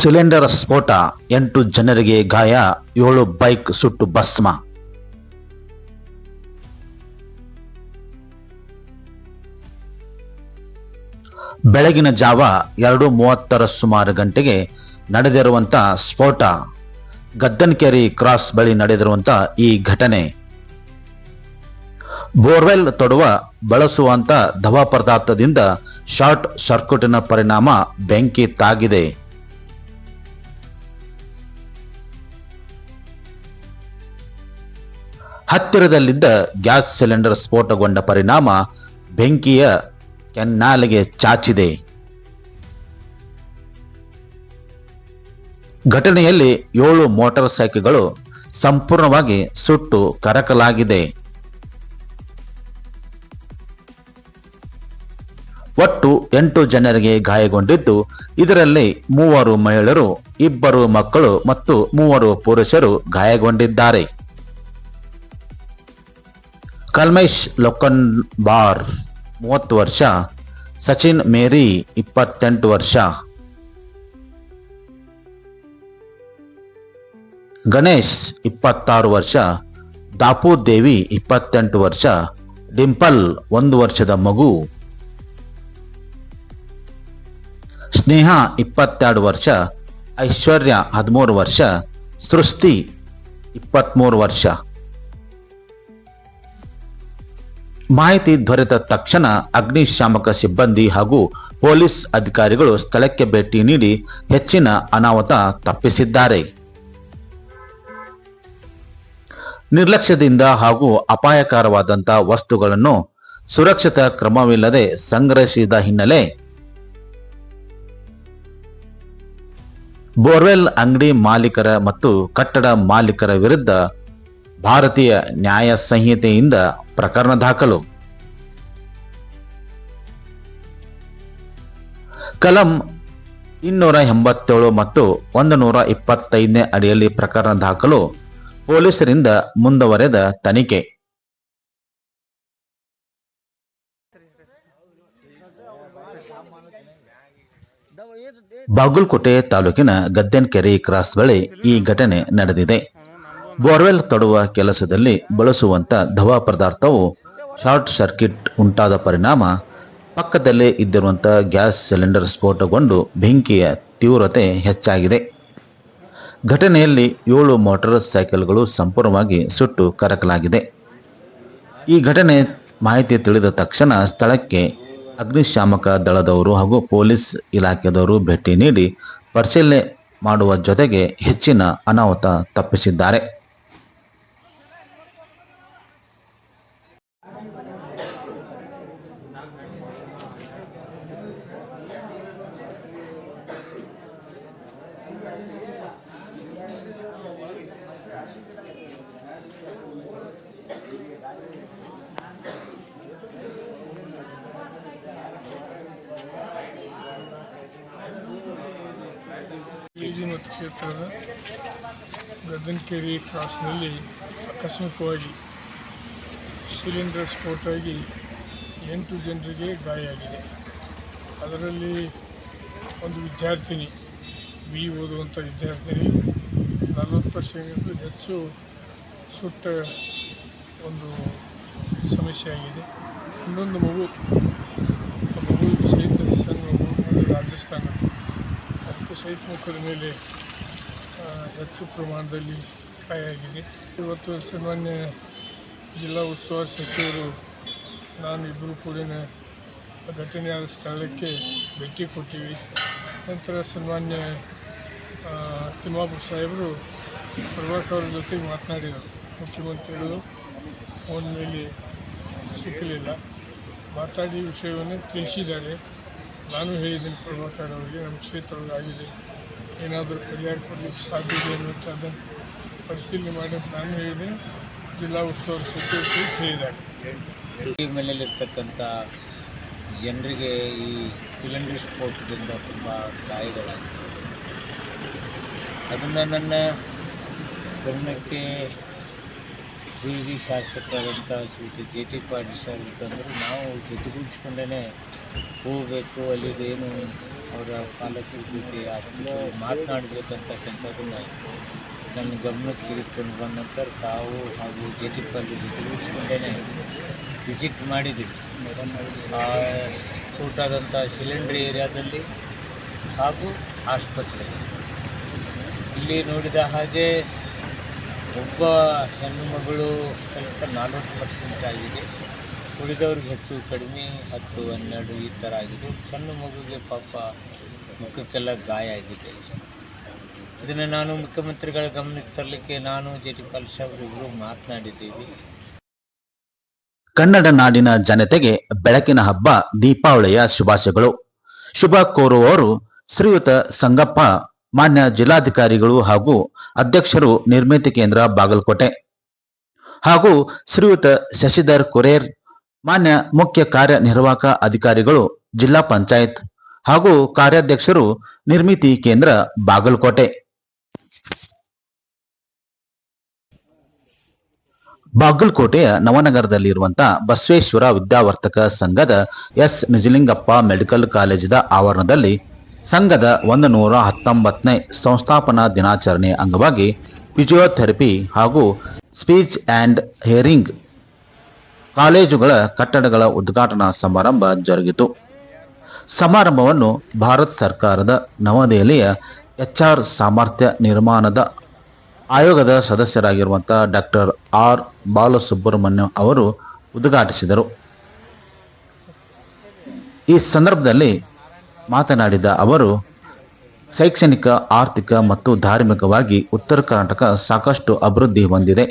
Cylinder ಸ್ಫೋಟ, ಎಂಟು ಜನರಿಗೆ ಗಾಯ, ಏಳು ಬೈಕ್ ಸುಟ್ಟು ಭಸ್ಮ. ಬೆಳಗಿನ ಜಾವ ಎರಡು ಮೂವತ್ತರ ಸುಮಾರು ಗಂಟೆಗೆ ನಡೆದಿರುವಂತ ಸ್ಫೋಟ. ಗದ್ದನ್ಕೆರಿ ಕ್ರಾಸ್ ಬಳಿ ನಡೆದಿರುವಂತ ಈ ಘಟನೆ. ಬೋರ್ವೆಲ್ ತೊಡುವ, ಬಳಸುವಂತ ದವಾ ಪದಾರ್ಥದಿಂದ ಶಾರ್ಟ್ ಸರ್ಕ್ಯೂಟಿನ ಪರಿಣಾಮ ಬೆಂಕಿ ತಾಗಿದೆ. ಹತ್ತಿರದಲ್ಲಿದ್ದ ಗ್ಯಾಸ್ ಸಿಲಿಂಡರ್ ಸ್ಫೋಟಗೊಂಡ ಪರಿಣಾಮ ಬೆಂಕಿಯ ಕೆನ್ನಾಲಿಗೆ ಚಾಚಿದೆ. ಘಟನೆಯಲ್ಲಿ ಏಳು ಮೋಟಾರ್ ಸೈಕಲ್ಗಳು ಸಂಪೂರ್ಣವಾಗಿ ಸುಟ್ಟು ಕರಕಲಾಗಿದೆ. ಒಟ್ಟು ಎಂಟು ಜನರಿಗೆ ಗಾಯಗೊಂಡಿದ್ದು, ಇದರಲ್ಲಿ ಮೂವರು ಮಹಿಳೆಯರು, ಇಬ್ಬರು ಮಕ್ಕಳು ಮತ್ತು ಮೂವರು ಪುರುಷರು ಗಾಯಗೊಂಡಿದ್ದಾರೆ. ಕಲ್ಮೇಶ್ ಲೊಕನ್ಬಾರ್, ಮೂವತ್ತು ವರ್ಷ. ಸಚಿನ್ ಮೇರಿ, ಇಪ್ಪತ್ತೆಂಟು ವರ್ಷ. ಗಣೇಶ್, ಇಪ್ಪತ್ತಾರು ವರ್ಷ. ದಾಪು ದೇವಿ, ಇಪ್ಪತ್ತೆಂಟು ವರ್ಷ. ಡಿಂಪಲ್, ಒಂದು ವರ್ಷದ ಮಗು. ಸ್ನೇಹ, ಇಪ್ಪತ್ತೆರಡು ವರ್ಷ. ಐಶ್ವರ್ಯ, ಹದಿಮೂರು ವರ್ಷ. ಸೃಷ್ಟಿ ಇಪ್ಪತ್ತ್ಮೂರು ವರ್ಷ. ಮಾಹಿತಿ ದೊರೆತ ತಕ್ಷಣ ಅಗ್ನಿಶಾಮಕ ಸಿಬ್ಬಂದಿ ಹಾಗೂ ಪೊಲೀಸ್ ಅಧಿಕಾರಿಗಳು ಸ್ಥಳಕ್ಕೆ ಭೇಟಿ ನೀಡಿ ಹೆಚ್ಚಿನ ಅನಾಹುತ ತಪ್ಪಿಸಿದ್ದಾರೆ. ನಿರ್ಲಕ್ಷ್ಯದಿಂದ ಹಾಗೂ ಅಪಾಯಕರವಾದಂಥ ವಸ್ತುಗಳನ್ನು ಸುರಕ್ಷಿತ ಕ್ರಮವಿಲ್ಲದೆ ಸಂಗ್ರಹಿಸಿದ ಹಿನ್ನೆಲೆ ಬೋರ್ವೆಲ್ ಅಂಗಡಿ ಮಾಲೀಕರ ಮತ್ತು ಕಟ್ಟಡ ಮಾಲೀಕರ ವಿರುದ್ಧ ಭಾರತೀಯ ನ್ಯಾಯ ಸಂಹಿತೆಯಿಂದ ಪ್ರಕರಣ ದಾಖಲು. ಕಲಂ ಇನ್ನೂರ ಎಂಬತ್ತೇಳು ಮತ್ತು ಒಂದು ನೂರ ಇಪ್ಪತ್ತೈದನೇ ಅಡಿಯಲ್ಲಿ ಪ್ರಕರಣ ದಾಖಲು ಪೊಲೀಸರಿಂದ ಮುಂದುವರೆದ ತನಿಖೆ. ಬಾಗಲಕೋಟೆ ತಾಲೂಕಿನ ಗದ್ದೆನ್ಕೆರೆ ಕ್ರಾಸ್ ಬಳಿ ಈ ಘಟನೆ ನಡೆದಿದೆ. ಬೋರ್ವೆಲ್ ತೊಡುವ ಕೆಲಸದಲ್ಲಿ ಬಳಸುವಂತ ಧವಾ ಪದಾರ್ಥವು ಶಾರ್ಟ್ ಸರ್ಕಿಟ್ ಉಂಟಾದ ಪರಿಣಾಮ ಪಕ್ಕದಲ್ಲೇ ಇದ್ದಿರುವಂತ ಗ್ಯಾಸ್ ಸಿಲಿಂಡರ್ ಸ್ಫೋಟಗೊಂಡು ಬೆಂಕಿಯ ತೀವ್ರತೆ ಹೆಚ್ಚಾಗಿದೆ. ಘಟನೆಯಲ್ಲಿ ಏಳು ಮೋಟಾರ್ ಸೈಕಲ್ಗಳು ಸಂಪೂರ್ಣವಾಗಿ ಸುಟ್ಟು ಕರಕಲಾಗಿದೆ. ಈ ಘಟನೆ ಮಾಹಿತಿ ತಿಳಿದ ತಕ್ಷಣ ಸ್ಥಳಕ್ಕೆ ಅಗ್ನಿಶಾಮಕ ದಳದವರು ಹಾಗೂ ಪೊಲೀಸ್ ಇಲಾಖೆದವರು ಭೇಟಿ ನೀಡಿ ಪರಿಶೀಲನೆ ಮಾಡುವ ಜೊತೆಗೆ ಹೆಚ್ಚಿನ ಅನಾಹುತ ತಪ್ಪಿಸಿದ್ದಾರೆ ಬೀಜಿ ಮತಕ್ಷೇತ್ರದ ಗದ್ದನಕೆರೆ ಕ್ರಾಸ್ನಲ್ಲಿ ಆಕಸ್ಮಿಕವಾಗಿ ಸಿಲಿಂಡರ್ ಸ್ಫೋಟ ಆಗಿ ಎಂಟು ಜನರಿಗೆ ಗಾಯ ಆಗಿದೆ ಅದರಲ್ಲಿ ಒಂದು ವಿದ್ಯಾರ್ಥಿನಿ, ಬಿ ಓದುವಂಥ ವಿದ್ಯಾರ್ಥಿನಿ, ನಲವತ್ತು ಪರ್ಸೆಂಟ್ಗೂ ಹೆಚ್ಚು ಸುಟ್ಟ ಒಂದು ಸಮಸ್ಯೆ ಆಗಿದೆ. ಇನ್ನೊಂದು ಮಗು ಮಗು ಸಹಿತ ಸಣ್ಣ ಮಗು ರಾಜಸ್ಥಾನ ಅದಕ್ಕೆ ಸಹಿತ ಮುಖದ ಮೇಲೆ ಹೆಚ್ಚು ಪ್ರಮಾಣದಲ್ಲಿ ಕಾಯಾಗಿದೆ ಇವತ್ತು ಸನ್ಮಾನ್ಯ ಜಿಲ್ಲಾ ಉಸ್ತುವಾರಿ ಸಚಿವರು ನಾನು ಇಬ್ಬರು ಕೂಡ ಘಟನೆಯಾದ ಸ್ಥಳಕ್ಕೆ ಭೇಟಿ ಕೊಟ್ಟಿವಿ. ನಂತರ ಸನ್ಮಾನ್ಯ ತಿಮ್ಮಾಪುರ ಸಾಹೇಬರು ಪ್ರಭಾಕರ್ ಜೊತೆಗೆ ಮಾತನಾಡಿದರು. ಮುಖ್ಯಮಂತ್ರಿಗಳು ಫೋನ್ ಮೇಲೆ ಸಿಕ್ಕಲಿಲ್ಲ. ಮಾತಾಡಿ ವಿಷಯವನ್ನು ತಿಳಿಸಿದ್ದಾರೆ. ನಾನು ಹೇಳಿದ್ದೀನಿ ಪ್ರಭಾಕರ್ ಅವರಿಗೆ, ನಮ್ಮ ಕ್ಷೇತ್ರದಲ್ಲಿ ಆಗಿದೆ ಏನಾದರೂ ಪರಿಹಾರ ಕೊಡಲಿಕ್ಕೆ ಸಾಧ್ಯ ಇದೆ ಪರಿಶೀಲನೆ ಮಾಡಿ ನಾನು ಹೇಳಿದೆ ಜಿಲ್ಲಾ ಉಸ್ತುವಾರಿ ಸಚಿವ ಸಹಿತ ಹೇಳಿದ್ದಾರೆ ಈ ಮನೆಯಲ್ಲಿರ್ತಕ್ಕಂಥ ಜನರಿಗೆ ಈ ಸಿಲಿಂಡರ್ ಸ್ಫೋಟದಿಂದ ತುಂಬ ಗಾಯಗಳಾಗಿದೆ ಅದನ್ನು ನನ್ನ ಗಮನಕ್ಕೆ Bilgi ಶಾಸಕರಾದಂಥ Shri J T Patil sir ತಂದರು ನಾವು ಜೊತೆಗೂಡಿಸ್ಕೊಂಡೇ ಹೋಗಬೇಕು ಅಲ್ಲಿದೇನು ಅವರ ಪಾಲಕರ ಜೊತೆ ಅದನ್ನು ಮಾತನಾಡಬೇಕಂತಕ್ಕಂಥದ್ದನ್ನು ನನ್ನ ಗಮನಕ್ಕೆ ತೆಗೆದುಕೊಂಡು ಬಂದ ನಂತರ ತಾವು ಹಾಗೂ ಜೆ ಟಿ ಪಲ್ಲಿ ತಿಳಿಸ್ಕೊಂಡೇ ವಿಸಿಟ್ ಮಾಡಿದ್ದೀವಿ ಆ ಸ್ಫೋಟ ಆದಂಥ ಸಿಲಿಂಡ್ರಿ ಏರಿಯಾದಲ್ಲಿ ಹಾಗೂ ಆಸ್ಪತ್ರೆ ಇಲ್ಲಿ ನೋಡಿದ ಹಾಗೆ ಒಬ್ಬ ಹೆಣ್ಣು ಮಗಳು ಸ್ವಲ್ಪ ನಲ್ವತ್ತು ಪರ್ಸೆಂಟ್ ಆಗಿದೆ. ಉಳಿದವ್ರಿಗೆ ಹೆಚ್ಚು ಕಡಿಮೆ ಹತ್ತು ಹನ್ನೆರಡು ಈ ಥರ ಆಗಿದೆ. ಸಣ್ಣ ಮಗುಗೆ ಪಾಪ ಮುಖಕ್ಕೆಲ್ಲ ಗಾಯ ಆಗಿದೆ. ಇದನ್ನು ನಾನು ಮುಖ್ಯಮಂತ್ರಿಗಳ ಗಮನಕ್ಕೆ ತರಲಿಕ್ಕೆ ನಾನು ಜೆ ಟಿ ಪಾಲ್ ಸಾಹೇಬ್ರಿಬ್ಬರು ಮಾತನಾಡಿದ್ದೀವಿ. ಕನ್ನಡ ನಾಡಿನ ಜನತೆಗೆ ಬೆಳಕಿನ ಹಬ್ಬ, ದೀಪಾವಳಿಯ ಶುಭಾಶಯಗಳು. ಶುಭ ಕೋರುವವರು ಶ್ರೀಯುತ ಸಂಗಪ್ಪ, ಮಾನ್ಯ ಜಿಲ್ಲಾಧಿಕಾರಿಗಳು ಹಾಗೂ ಅಧ್ಯಕ್ಷರು ನಿರ್ಮಿತಿ ಕೇಂದ್ರ ಬಾಗಲಕೋಟೆ. ಹಾಗೂ ಶ್ರೀಯುತ ಶಶಿಧರ್ ಕುರೇರ್ ಮಾನ್ಯ ಮುಖ್ಯ ಕಾರ್ಯನಿರ್ವಾಹಕ ಅಧಿಕಾರಿಗಳು, ಜಿಲ್ಲಾ ಪಂಚಾಯತ್ ಹಾಗೂ ಕಾರ್ಯಾಧ್ಯಕ್ಷರು, ನಿರ್ಮಿತಿ ಕೇಂದ್ರ ಬಾಗಲಕೋಟೆ. ಬಾಗಲಕೋಟೆಯ ನವನಗರದಲ್ಲಿರುವಂತಹ ಬಸವೇಶ್ವರ ವಿದ್ಯಾವರ್ತಕ ಸಂಘದ ಎಸ್. ನಿಜಲಿಂಗಪ್ಪ ಮೆಡಿಕಲ್ ಕಾಲೇಜಿನ ಆವರಣದಲ್ಲಿ ಸಂಘದ ಒಂದು ನೂರ ಹತ್ತೊಂಬತ್ತನೇ ಸಂಸ್ಥಾಪನಾ ದಿನಾಚರಣೆ ಅಂಗವಾಗಿ ಫಿಜಿಯೋಥೆರಪಿ ಹಾಗೂ ಸ್ಪೀಚ್ ಆ್ಯಂಡ್ ಹಿಯರಿಂಗ್ ಕಾಲೇಜುಗಳ ಕಟ್ಟಡಗಳ ಉದ್ಘಾಟನಾ ಸಮಾರಂಭ ಜರುಗಿತು. ಸಮಾರಂಭವನ್ನು ಭಾರತ ಸರ್ಕಾರದ ನವದೆಹಲಿಯ ಎಚ್ಆರ್ ಸಾಮರ್ಥ್ಯ ನಿರ್ಮಾಣದ ಆಯೋಗದ ಸದಸ್ಯರಾಗಿರುವಂಥ ಡಾಕ್ಟರ್ ಆರ್ ಬಾಲಸುಬ್ರಹ್ಮಣ್ಯಂ ಅವರು ಉದ್ಘಾಟಿಸಿದರು. ಈ ಸಂದರ್ಭದಲ್ಲಿ ಮಾತನಾಡಿದ ಅವರು, ಶೈಕ್ಷಣಿಕ, ಆರ್ಥಿಕ ಮತ್ತು ಧಾರ್ಮಿಕವಾಗಿ ಉತ್ತರ ಕರ್ನಾಟಕ ಸಾಕಷ್ಟು ಅಭಿವೃದ್ಧಿ ಹೊಂದಿದೆ.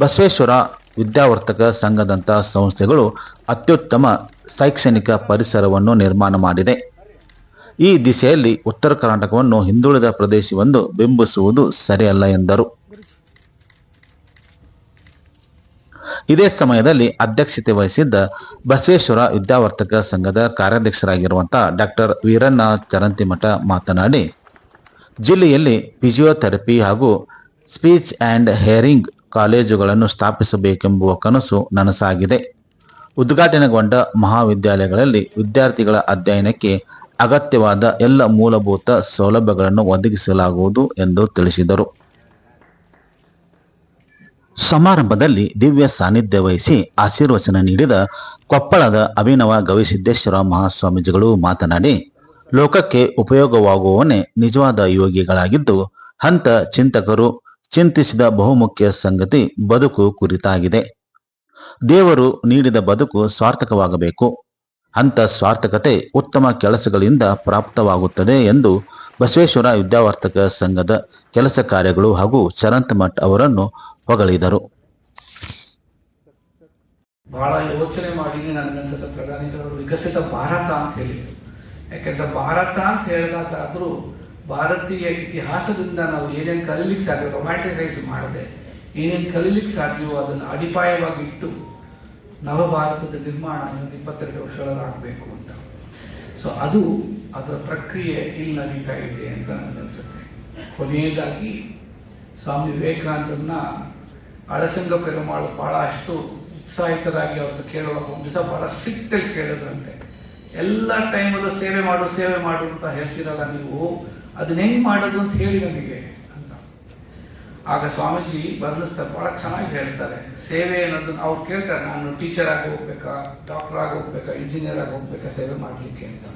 ಬಸವೇಶ್ವರ ವಿದ್ಯಾವರ್ತಕ ಸಂಘದಂತಹ ಸಂಸ್ಥೆಗಳು ಅತ್ಯುತ್ತಮ ಶೈಕ್ಷಣಿಕ ಪರಿಸರವನ್ನು ನಿರ್ಮಾಣ ಮಾಡಿದೆ. ಈ ದಿಶೆಯಲ್ಲಿ ಉತ್ತರ ಕರ್ನಾಟಕವನ್ನು ಹಿಂದುಳಿದ ಪ್ರದೇಶವೆಂದು ಬಿಂಬಿಸುವುದು ಸರಿಯಲ್ಲ ಎಂದರು. ಇದೇ ಸಮಯದಲ್ಲಿ ಅಧ್ಯಕ್ಷತೆ ವಹಿಸಿದ್ದ ಬಸವೇಶ್ವರ ವಿದ್ಯಾವರ್ತಕ ಸಂಘದ ಕಾರ್ಯಾಧ್ಯಕ್ಷರಾಗಿರುವಂತಹ ಡಾಕ್ಟರ್ ವೀರಣ್ಣ ಚರಂತಿಮಠ ಮಾತನಾಡಿ, ಜಿಲ್ಲೆಯಲ್ಲಿ ಫಿಸಿಯೋಥೆರಪಿ ಹಾಗೂ ಸ್ಪೀಚ್ ಆ್ಯಂಡ್ ಹೇರಿಂಗ್ ಕಾಲೇಜುಗಳನ್ನು ಸ್ಥಾಪಿಸಬೇಕೆಂಬುವ ಕನಸು ನನಸಾಗಿದೆ. ಉದ್ಘಾಟನೆಗೊಂಡ ಮಹಾವಿದ್ಯಾಲಯಗಳಲ್ಲಿ ವಿದ್ಯಾರ್ಥಿಗಳ ಅಧ್ಯಯನಕ್ಕೆ ಅಗತ್ಯವಾದ ಎಲ್ಲ ಮೂಲಭೂತ ಸೌಲಭ್ಯಗಳನ್ನು ಒದಗಿಸಲಾಗುವುದು ಎಂದು ತಿಳಿಸಿದರು. ಸಮಾರಂಭದಲ್ಲಿ ದಿವ್ಯ ಸಾನ್ನಿಧ್ಯ ವಹಿಸಿ ಆಶೀರ್ವಚನ ನೀಡಿದ ಕೊಪ್ಪಳದ ಅಭಿನವ ಗವಿಸಿದ್ದೇಶ್ವರ ಮಹಾಸ್ವಾಮೀಜಿಗಳು ಮಾತನಾಡಿ, ಲೋಕಕ್ಕೆ ಉಪಯೋಗವಾಗುವವನೇ ನಿಜವಾದ ಯೋಗಿಗಳಾಗಿದ್ದು, ಹಂತ ಚಿಂತಕರು ಚಿಂತಿಸಿದ ಬಹುಮುಖ್ಯ ಸಂಗತಿ ಬದುಕು ಕುರಿತಾಗಿದೆ. ದೇವರು ನೀಡಿದ ಬದುಕು ಸಾರ್ಥಕವಾಗಬೇಕು. ಅಂತ ಸ್ವಾರ್ಥಕತೆ ಉತ್ತಮ ಕೆಲಸಗಳಿಂದ ಪ್ರಾಪ್ತವಾಗುತ್ತದೆ ಎಂದು ಬಸವೇಶ್ವರ ವಿದ್ಯಾವರ್ತಕ ಸಂಘದ ಕೆಲಸ ಕಾರ್ಯಗಳು ಹಾಗೂ ಶರಂತ್ ಮಠ್ ಅವರನ್ನು ಹೊಗಳಿದರು. ಬಹಳ ಯೋಚನೆ ಮಾಡಿ ನನಗನ್ಸುತ್ತೆ ಪ್ರಧಾನಿಗಳವರು, ವಿಕಸಿತ ಭಾರತ ಅಂತ ಹೇಳಿದ್ರು. ಯಾಕೆಂದ್ರೆ ಭಾರತ ಅಂತ ಹೇಳಿದಾಗಾದ್ರೂ ಭಾರತೀಯ ಇತಿಹಾಸದಿಂದ ನಾವು ಏನೇನು ಕಲೀಲಿಕ್ಕೆ ಸಾಧ್ಯ ರೊಮ್ಯಾಂಟಿಸೈಸ್ ಮಾಡದೆ ಏನೇನು ಕಲೀಲಿಕ್ಕೆ ಸಾಧ್ಯವೋ ಅದನ್ನು ಅಡಿಪಾಯವಾಗಿ ಇಟ್ಟು ನವಭಾರತದ ನಿರ್ಮಾಣ ಇನ್ನೊಂದು ಇಪ್ಪತ್ತೆರಡು ವರ್ಷಗಳಾಗಬೇಕು ಅಂತ. ಸೊ ಅದು ಅದರ ಪ್ರಕ್ರಿಯೆ ಇಲ್ಲಿ ನಡೀತಾ ಇದೆ ಅಂತ ನನಗನ್ಸುತ್ತೆ ಕೊನೆಯದಾಗಿ ಸ್ವಾಮಿ ವಿವೇಕಾನಂದರನ್ನ ಅಳಸಂಗ ಪೆರುಮಾಳು ಭಾಳ ಅಷ್ಟು ಉತ್ಸಾಹಿತರಾಗಿ ಅವ್ರದ್ದು ಕೇಳುವಾಗ ಒಂದು ದಿವಸ ಭಾಳ ಸಿಟ್ಟಲ್ಲಿ ಕೇಳಿದ್ರಂತೆ. ಎಲ್ಲ ಟೈಮಲ್ಲೂ ಸೇವೆ ಮಾಡು ಸೇವೆ ಮಾಡು ಅಂತ ಹೇಳ್ತೀರಲ್ಲ ನೀವು. ಅದನ್ನ ಮಾಡೋದು ಅಂತ ಹೇಳಿ ನನಗೆ ಅಂತ. ಆಗ ಸ್ವಾಮೀಜಿ ವರ್ಣಿಸ್ತಾರೆ ಭಾಳ ಚೆನ್ನಾಗಿ ಹೇಳ್ತಾರೆ. ಸೇವೆ ಅನ್ನೋದು ಅವ್ರು ಕೇಳ್ತಾರೆ, ನಾನು ಟೀಚರ್ ಆಗಿ ಹೋಗ್ಬೇಕಾ ಡಾಕ್ಟರ್ ಆಗಿ ಹೋಗ್ಬೇಕಾ ಇಂಜಿನಿಯರ್ ಆಗಿ ಹೋಗ್ಬೇಕಾ ಸೇವೆ ಮಾಡಲಿಕ್ಕೆ ಅಂತ.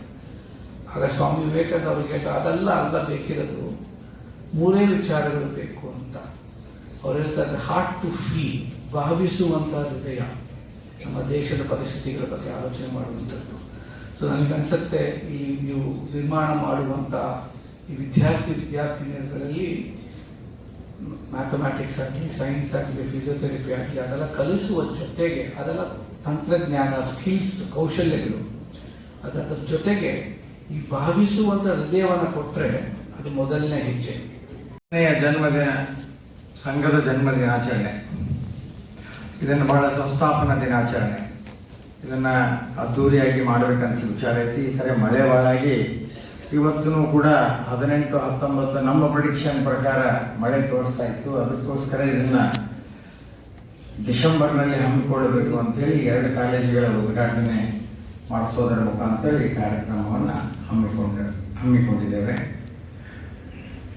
ಆಗ ಸ್ವಾಮಿ ವಿವೇಕಾನಂದ ಅವ್ರಿಗೆ ಹೇಳ್ತಾರೆ ಅದೆಲ್ಲ ಅಲ್ಲ ಬೇಕಿರೋದು, ಮೂರೇ ವಿಚಾರಗಳು ಬೇಕು ಅಂತ. ಅವ್ರು ಹೇಳ್ತಾರೆ ಹಾರ್ಟ್ ಟು ಫೀಲ್ ಭಾವಿಸುವಂಥ ಹೃದಯ ನಮ್ಮ ದೇಶದ ಪರಿಸ್ಥಿತಿಗಳ ಬಗ್ಗೆ ಆಲೋಚನೆ ಮಾಡುವಂಥದ್ದು. ಸೊ ನನಗನ್ಸುತ್ತೆ ಈ ನೀವು ನಿರ್ಮಾಣ ಮಾಡುವಂಥ ಈ ವಿದ್ಯಾರ್ಥಿ ವಿದ್ಯಾರ್ಥಿನಿಯರುಗಳಲ್ಲಿ ಮ್ಯಾಥಮ್ಯಾಟಿಕ್ಸ್ ಆಗಲಿ ಸೈನ್ಸ್ ಆಗಲಿ ಫಿಸಿಯೋಥೆರಪಿ ಆಗಲಿ, ಅದೆಲ್ಲ ಕಲಿಸುವ ಜೊತೆಗೆ ಅದೆಲ್ಲ ತಂತ್ರಜ್ಞಾನ ಸ್ಕಿಲ್ಸ್ ಕೌಶಲ್ಯಗಳು ಅದರ ಜೊತೆಗೆ ಈ ಭಾವಿಸುವಂಥ ಹೃದಯವನ್ನು ಕೊಟ್ಟರೆ ಅದು ಮೊದಲನೇ ಹೆಜ್ಜೆ. ಜನ್ಮದಿನ, ಸಂಘದ ಜನ್ಮ ದಿನಾಚರಣೆ ಇದನ್ನು ಬಹಳ ಸಂಸ್ಥಾಪನಾ ದಿನಾಚರಣೆ ಇದನ್ನು ಅದ್ಧೂರಿಯಾಗಿ ಮಾಡಬೇಕಂತ ವಿಚಾರ ಐತಿ. ಈ ಸರಿ ಮಳೆ ಭಾಳಾಗಿ ಇವತ್ತೂ ಕೂಡ ಹದಿನೆಂಟು, ಹತ್ತೊಂಬತ್ತು ನಮ್ಮ ಪ್ರಿಡಿಕ್ಷನ್ ಪ್ರಕಾರ ಮಳೆ ತೋರಿಸ್ತಾ ಇತ್ತು. ಅದಕ್ಕೋಸ್ಕರ ಇದನ್ನು ಡಿಸೆಂಬರ್ನಲ್ಲಿ ಹಮ್ಮಿಕೊಳ್ಳಬೇಕು ಅಂತೇಳಿ ಎರಡು ಕಾಲೇಜುಗಳ ಉದ್ಘಾಟನೆ ಮಾಡಿಸೋದರ ಮುಖಾಂತರ ಈ ಕಾರ್ಯಕ್ರಮವನ್ನು ಹಮ್ಮಿಕೊಂಡ, ಹಮ್ಮಿಕೊಂಡಿದ್ದೇವೆ.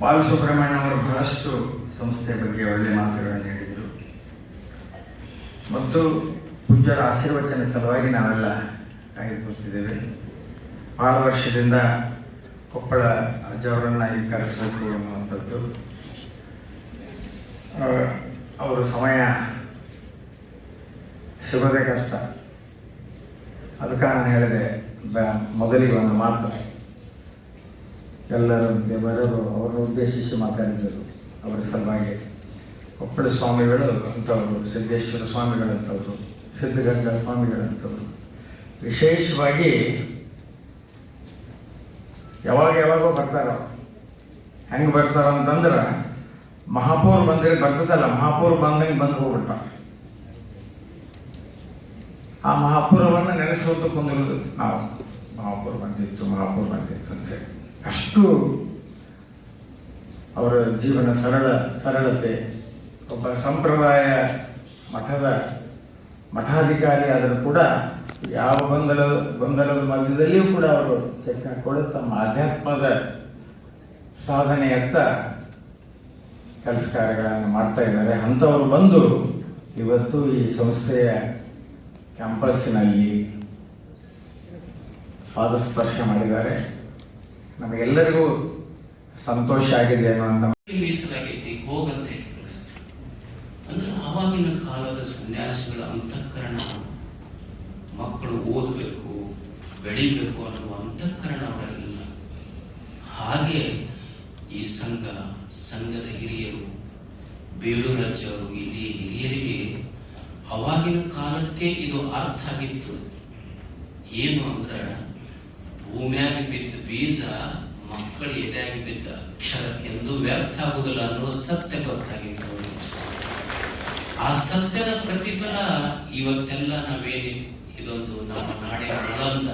ಬಾಲಸುಬ್ರಹ್ಮಣ್ಯ ಅವರು ಬಹಳಷ್ಟು ಸಂಸ್ಥೆ ಬಗ್ಗೆ ಒಳ್ಳೆಯ ಮಾತುಗಳನ್ನು ಹೇಳಿದರು. ಮತ್ತು ಪೂಜ್ಯರ ಆಶೀರ್ವಚನ ಸಲುವಾಗಿ ನಾವೆಲ್ಲ ಕಾಯ್ದುಕೊಳ್ತಿದ್ದೇವೆ. ಭಾಳ ವರ್ಷದಿಂದ ಕೊಪ್ಪಳ ಅಜ್ಜವರನ್ನು ಇಲ್ಲಿ ಕರೆಸಬೇಕು ಅನ್ನುವಂಥದ್ದು. ಅವರ ಸಮಯ ಸಿಗೋದೇ ಕಷ್ಟ. ಅದಕ್ಕೆ ನಾನು ಹೇಳಿದೆ ಮೊದಲಿಗೆ ಒಂದು ಮಾತು. ಎಲ್ಲರಂತೆ ಬರೋರು ಅವರನ್ನು ಉದ್ದೇಶಿಸಿ ಮಾತಾಡಿದರು. ಅವರ ಸಲುವಾಗಿ ಕೊಪ್ಪಳ ಸ್ವಾಮಿಗಳು ಅಂಥವ್ರು, ಸಿದ್ದೇಶ್ವರ ಸ್ವಾಮಿಗಳಂಥವ್ರು ಸಿದ್ಧಗಂಗಾ ಸ್ವಾಮಿಗಳಂಥವ್ರು ವಿಶೇಷವಾಗಿ ಯಾವಾಗ ಯಾವಾಗೋ ಬರ್ತಾರ, ಹೆಂಗೆ ಬರ್ತಾರ ಅಂತಂದ್ರೆ ಮಹಾಪೌರ್ ಬಂದ್ರೆ ಬರ್ತದಲ್ಲ, ಮಹಾಪೌರ್ ಬಂದಂಗೆ ಬಂದು ಹೋಗ್ಬಿಟ್ಟ ಆ ಮಹಾಪೌರವನ್ನು ನೆನೆಸ್ಕೊತ ಕುಂದಿರೋದು ನಾವು. ಮಹಾಪೌರ್ ಬಂದಿತ್ತು ಮಹಾಪೌರ್ ಬಂದಿತ್ತು ಅಂತೇಳಿ ಅಷ್ಟು ಅವರ ಜೀವನ ಸರಳ, ಸರಳತೆ, ಒಬ್ಬ ಸಂಪ್ರದಾಯ ಮಠದ ಮಠಾಧಿಕಾರಿ ಆದರೂ ಕೂಡ ಯಾವ ಗೊಂದಲ, ಗೊಂದಲದ ಮಧ್ಯದಲ್ಲಿಯೂ ಕೂಡ ಅವರು ಸಿಕ್ಕಾಕೊಂಡು ತಮ್ಮ ಆಧ್ಯಾತ್ಮದ ಸಾಧನೆಯತ್ತ ಕೆಲಸ ಕಾರ್ಯಗಳನ್ನು ಮಾಡ್ತಾ ಇದ್ದಾರೆ. ಅಂಥವ್ರು ಬಂದು ಇವತ್ತು ಈ ಸಂಸ್ಥೆಯ ಕ್ಯಾಂಪಸ್ಸಿನಲ್ಲಿ ಪಾದಸ್ಪರ್ಶ ಮಾಡಿದ್ದಾರೆ. ನಮಗೆಲ್ಲರಿಗೂ ಸಂತೋಷ ಆಗಿದೆ ಅನ್ನುವಂಥ ಮೀಸಲಾಗೈತಿ, ಹೋಗಂತೆ ಅಂದ್ರೆ ಆವಾಗಿನ ಕಾಲದ ಸನ್ಯಾಸಿಗಳ ಅಂತಃಕರಣ ಮಕ್ಕಳು ಓದಬೇಕು, ಬೆಳಿಬೇಕು ಅನ್ನುವ ಅಂತಃಕರಣ ಅವರಲ್ಲಿಲ್ಲ. ಹಾಗೆ ಈ ಸಂಘ, ಸಂಘದ ಹಿರಿಯರು ಬೇಲೂರಾಜ್ಯವರು ಇಲ್ಲಿ ಹಿರಿಯರಿಗೆ ಅವಾಗಿನ ಕಾಲಕ್ಕೆ ಇದು ಅರ್ಥ ಆಗಿತ್ತು. ಏನು ಅಂದ್ರೆ, ಭೂಮಿಯಾಗ ಬಿದ್ದ ಬೀಜ ಮಕ್ಕಳ ಎದೆಯಾಗಿ ಬಿದ್ದ ಅಕ್ಷರ ಎಂದು ವ್ಯರ್ಥ ಆಗುವುದಿಲ್ಲ ಅನ್ನುವ ಸತ್ಯ ಗೊತ್ತಾಗಿತ್ತು. ಆ ಸತ್ಯದ ಪ್ರತಿಫಲ ಇವತ್ತೆಲ್ಲ ನಾವೇನು ಇದೊಂದು ನಮ್ಮ ನಾಡಿನ ನಳಂದ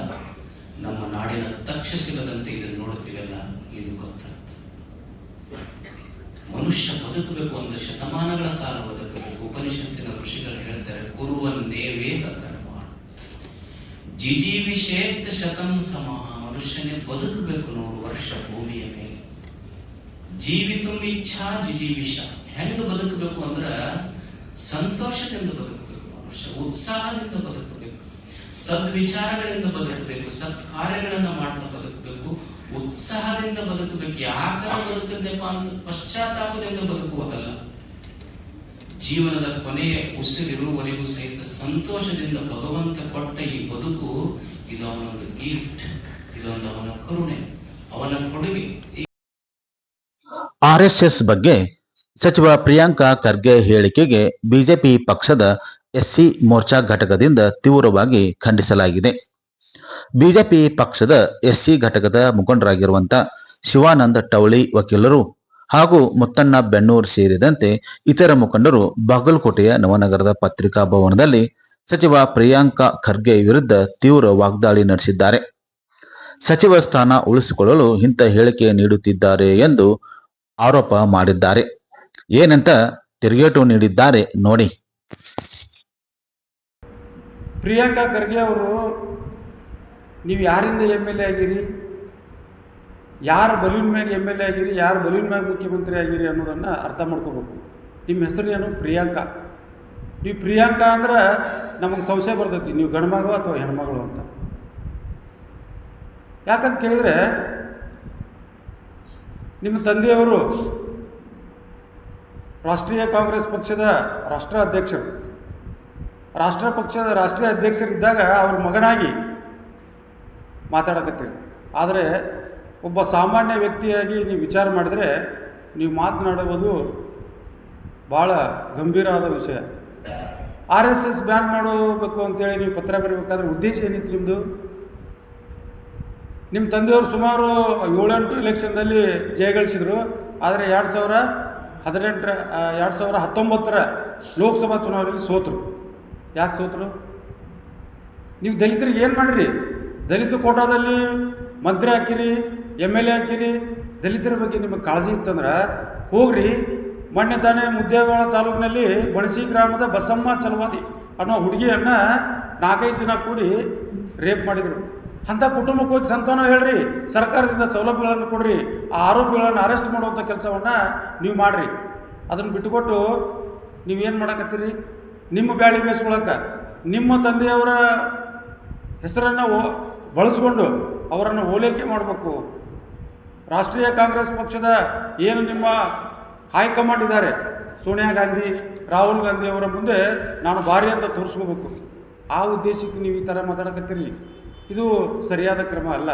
ನಮ್ಮ ನಾಡಿನ ತಕ್ಷಶಿಲದಂತೆ ಇದನ್ನು ನೋಡುತ್ತೀವಲ್ಲ, ಇದು ಗೊತ್ತಾಗ್ತದೆ. ಮನುಷ್ಯ ಬದುಕಬೇಕು, ಒಂದು ಶತಮಾನಗಳ ಕಾಲ ಬದುಕಬೇಕು. ಉಪನಿಷತ್ತಿನ ಋಷಿಗಳು ಹೇಳ್ತಾರೆ ಕುರುವನ್ನೇವೇವ ಕರ್ಮ ಜಿಜೀವಿಷೇತ್ ಶತಂ ಸಮ, ಮನುಷ್ಯನೇ ಬದುಕಬೇಕು ನೋಡು ವರ್ಷ ಭೂಮಿಯ ಮೇಲೆ. ಜೀವಿತು ಇಚ್ಛಾ ಜಿಜೀವಿಷ. ಹೆಂಗ ಬದುಕಬೇಕು ಅಂದ್ರ, ಸಂತೋಷದಿಂದ ಬದುಕಬೇಕು ಮನುಷ್ಯ, ಉತ್ಸಾಹದಿಂದ ಬದುಕಬೇಕು. ಸದ್ವಿಚಾರಗಳಿಂದ ಬದುಕಬೇಕು ಸತ್ ಕಾರ್ಯಗಳನ್ನ ಮಾಡ್ತಾ ಬದುಕಬೇಕು, ಉತ್ಸಾಹದಿಂದ ಬದುಕಬೇಕು. ಯಾಕರ ಬದುಕದೆಪ್ಪ ಅಂತ ಪಶ್ಚಾತ್ತಾಪದಿಂದ ಬದುಕುವುದಲ್ಲ. ಜೀವನದ ಕೊನೆಯ ಉಸಿರಿರುವವರೆಗೂ ಸಹಿತ ಸಂತೋಷದಿಂದ ಭಗವಂತ ಕೊಟ್ಟ ಈ ಬದುಕು, ಇದು ಅವನೊಂದು ಗಿಫ್ಟ್ ಇದೊಂದು ಅವನ ಕರುಣೆ, ಅವನ ಕೊಡುಗೆ. ಆರ್ಎಸ್ಎಸ್ ಬಗ್ಗೆ ಸಚಿವ ಪ್ರಿಯಾಂಕಾ ಖರ್ಗೆ ಹೇಳಿಕೆಗೆ ಬಿಜೆಪಿ ಪಕ್ಷದ ಎಸ್ಸಿ ಮೋರ್ಚಾ ಘಟಕದಿಂದ ತೀವ್ರವಾಗಿ ಖಂಡಿಸಲಾಗಿದೆ. ಬಿಜೆಪಿ ಪಕ್ಷದ ಎಸ್ಸಿ ಘಟಕದ ಮುಖಂಡರಾಗಿರುವಂತ ಶಿವಾನಂದ ಟವಳಿ ವಕೀಲರು ಹಾಗೂ ಮುತ್ತಣ್ಣ ಬೆನ್ನೂರ್ ಸೇರಿದಂತೆ ಇತರ ಮುಖಂಡರು ಬಾಗಲಕೋಟೆಯ ನವನಗರದ ಪತ್ರಿಕಾ ಭವನದಲ್ಲಿ ಸಚಿವ ಪ್ರಿಯಾಂಕಾ ಖರ್ಗೆ ವಿರುದ್ಧ ತೀವ್ರ ವಾಗ್ದಾಳಿ ನಡೆಸಿದ್ದಾರೆ. ಸಚಿವ ಸ್ಥಾನ ಉಳಿಸಿಕೊಳ್ಳಲು ಇಂಥ ಹೇಳಿಕೆ ನೀಡುತ್ತಿದ್ದಾರೆ ಎಂದು ಆರೋಪ ಮಾಡಿದ್ದಾರೆ. ಏನಂತ ತಿರುಗೇಟು ನೀಡಿದ್ದಾರೆ ನೋಡಿ. ಪ್ರಿಯಾಂಕಾ ಖರ್ಗೆ ಅವರು, ನೀವು ಯಾರಿಂದ ಎಂ ಎಲ್ ಎ ಆಗಿರಿ? ಯಾರ ಬಲೂನ್ ಮ್ಯಾಗ ಎಂ ಎಲ್ ಎ ಆಗಿರಿ? ಯಾರು ಬಲೂನ್ ಮ್ಯಾಗ ಮುಖ್ಯಮಂತ್ರಿ ಆಗಿರಿ ಅನ್ನೋದನ್ನು ಅರ್ಥ ಮಾಡ್ಕೋಬೇಕು. ನಿಮ್ಮ ಹೆಸರು ಏನು? ಪ್ರಿಯಾಂಕಾ. ನೀವು ಪ್ರಿಯಾಂಕಾ ಅಂದ್ರೆ ನಮಗೆ ಸಂಶಯ ಬರ್ತೈತಿ. ನೀವು ಗಂಡ್ಮಗು ಅಥವಾ ಹೆಣ್ಮಗಳು ಅಂತ. ಯಾಕಂತ ಕೇಳಿದರೆ, ನಿಮ್ಮ ತಂದೆಯವರು ರಾಷ್ಟ್ರೀಯ ಕಾಂಗ್ರೆಸ್ ಪಕ್ಷದ ರಾಷ್ಟ್ರ ಅಧ್ಯಕ್ಷರು ರಾಷ್ಟ್ರ ಪಕ್ಷದ ರಾಷ್ಟ್ರೀಯ ಅಧ್ಯಕ್ಷರಿದ್ದಾಗ ಅವ್ರ ಮಗನಾಗಿ ಮಾತಾಡಕತ್ತೀರಿ. ಆದರೆ ಒಬ್ಬ ಸಾಮಾನ್ಯ ವ್ಯಕ್ತಿಯಾಗಿ ನೀವು ವಿಚಾರ ಮಾಡಿದರೆ ನೀವು ಮಾತನಾಡುವುದು ಭಾಳ ಗಂಭೀರವಾದ ವಿಷಯ. ಆರ್ ಎಸ್ ಎಸ್ ಬ್ಯಾನ್ ಮಾಡಬೇಕು ಅಂತೇಳಿ ನೀವು ಪತ್ರ ಬರೀಬೇಕಾದ್ರೆ ಉದ್ದೇಶ ಏನಿತ್ತು ನಿಮ್ಮದು ನಿಮ್ಮ ತಂದೆಯವರು ಸುಮಾರು ಏಳೆಂಟು ಎಲೆಕ್ಷನ್ನಲ್ಲಿ ಜಯಗಳಿಸಿದರು ಆದರೆ ಎರಡು ಸಾವಿರ ಹದಿನೆಂಟರ ಎರಡು ಸಾವಿರ ಹತ್ತೊಂಬತ್ತರ ಲೋಕಸಭಾ ಚುನಾವಣೆಯಲ್ಲಿ ಸೋತರು. ಯಾಕೆ ಸೋತರು? ನೀವು ದಲಿತರಿಗೆ ಏನು ಮಾಡಿರಿ? ದಲಿತ ಕೋಟಾದಲ್ಲಿ ಮಂತ್ರಿ ಹಾಕಿರಿ, ಎಂ ಎಲ್ ಎ ಹಾಕಿರಿ, ದಲಿತರ ಬಗ್ಗೆ ನಿಮಗೆ ಕಾಳಜಿ ಇತ್ತಂದ್ರೆ ಹೋಗ್ರಿ, ಮೊನ್ನೆ ತಾನೇ ಮುದ್ದೇವಾಳ ತಾಲೂಕಿನಲ್ಲಿ ಬಣಸಿ ಗ್ರಾಮದ ಬಸಮ್ಮ ಚಲವಾದಿ ಅನ್ನೋ ಹುಡುಗಿಯನ್ನು ನಾಲ್ಕೈದು ಜನ ಕೂಡಿ ರೇಪ್ ಮಾಡಿದರು. ಅಂಥ ಕುಟುಂಬಕ್ಕೆ ಹೋಗಿ ಸಂತಾನ ಹೇಳ್ರಿ, ಸರ್ಕಾರದಿಂದ ಸೌಲಭ್ಯಗಳನ್ನು ಕೊಡ್ರಿ, ಆ ಆರೋಪಿಗಳನ್ನು ಅರೆಸ್ಟ್ ಮಾಡುವಂಥ ಕೆಲಸವನ್ನು ನೀವು ಮಾಡಿರಿ. ಅದನ್ನು ಬಿಟ್ಟುಕೊಟ್ಟು ನೀವೇನು ಮಾಡಕತ್ತೀರಿ? ನಿಮ್ಮ ಬ್ಯಾಳಿ ಬೇಯಿಸ್ಕೊಳಕ್ಕೆ ನಿಮ್ಮ ತಂದೆಯವರ ಹೆಸರನ್ನು ಓ, ಬಳಸ್ಕೊಂಡು ಅವರನ್ನು ಓಲೈಕೆ ಮಾಡಬೇಕು. ರಾಷ್ಟ್ರೀಯ ಕಾಂಗ್ರೆಸ್ ಪಕ್ಷದ ಏನು ನಿಮ್ಮ ಹೈಕಮಾಂಡ್ ಇದ್ದಾರೆ? ಸೋನಿಯಾ ಗಾಂಧಿ, ರಾಹುಲ್ ಗಾಂಧಿ ಅವರ ಮುಂದೆ ನಾನು ಭಾರಿ ಅಂತ ತೋರಿಸ್ಕೋಬೇಕು. ಆ ಉದ್ದೇಶಕ್ಕೆ ನೀವು ಈ ಥರ ಮಾತಾಡಕತ್ತೀರಿ? ಇದು ಸರಿಯಾದ ಕ್ರಮ ಅಲ್ಲ.